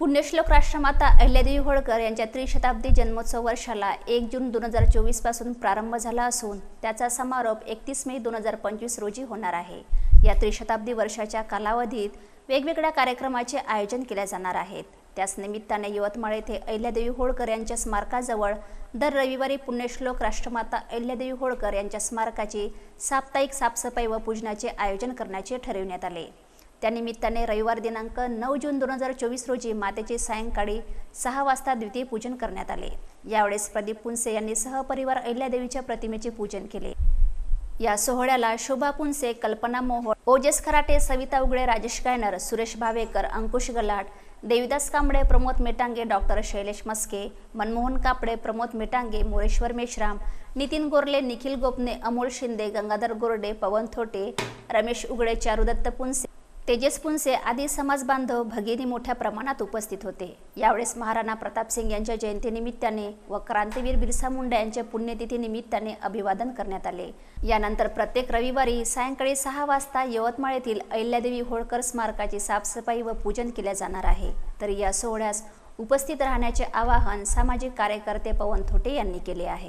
पुण्यश्लोक राष्ट्रमाता अहिल्यादेवी होळकर यांच्या त्रिशताब्दी जन्मोत्सव वर्षाला एक जून दोन हजार चोवीसपासून प्रारंभ झाला असून त्याचा समारोप एकतीस मे दोन हजार पंचवीस रोजी होणार आहे. या त्रिशताब्दी वर्षाच्या कालावधीत वेगवेगळ्या कार्यक्रमाचे आयोजन केले जाणार आहेत. त्याच निमित्ताने यवतमाळ येथे अहिल्यादेवी होळकर यांच्या स्मारकाजवळ दर रविवारी पुण्यश्लोक राष्ट्रमाता अहिल्यादेवी होळकर यांच्या स्मारकाची साप्ताहिक साफसफाई व पूजनाचे आयोजन करण्याचे ठरविण्यात आले. त्यानिमित्ताने रविवार दिनांक नऊ जून दोन हजार चोवीस रोजी मातेचे सायंकाळी सहा वाजता द्वितीय पूजन करण्यात आले. यावेळेस प्रदीप पुनसे यांनी सहपरिवार अहिल्यादेवीच्या प्रतिमेचे पूजन केले. या सोहळ्याला शोभा पुनसे कल्पना मोहोळ ओजस खराटे सविता उगळे राजेश गायनर सुरेश भावेकर अंकुश गलाट देविदास कांबळे प्रमोद मेटांगे डॉक्टर शैलेश मस्के मनमोहन कापडे प्रमोद मेटांगे मोरेश्वर मेश्राम नितीन गोरले निखिल गोपने अमोल शिंदे गंगाधर गोरडे पवन थोटे रमेश उगडे चारुदत्त पुनसे तेजस आदी समाज बांधव भगिनी मोठ्या प्रमाणात उपस्थित होते. यावेळेस महाराणा प्रताप सिंग यांच्या जयंतीनिमित्ताने व क्रांतीवीर बिरसा मुंडा यांच्या पुण्यतिथीनिमित्ताने अभिवादन करण्यात आले. यानंतर प्रत्येक रविवारी सायंकाळी सहा वाजता यवतमाळ येथील अहिल्यादेवी होळकर स्मारकाची साफसफाई व पूजन केल्या जाणार आहे. तर या सोहळ्यास उपस्थित राहण्याचे आवाहन सामाजिक कार्यकर्ते पवन थोटे यांनी केले आहे.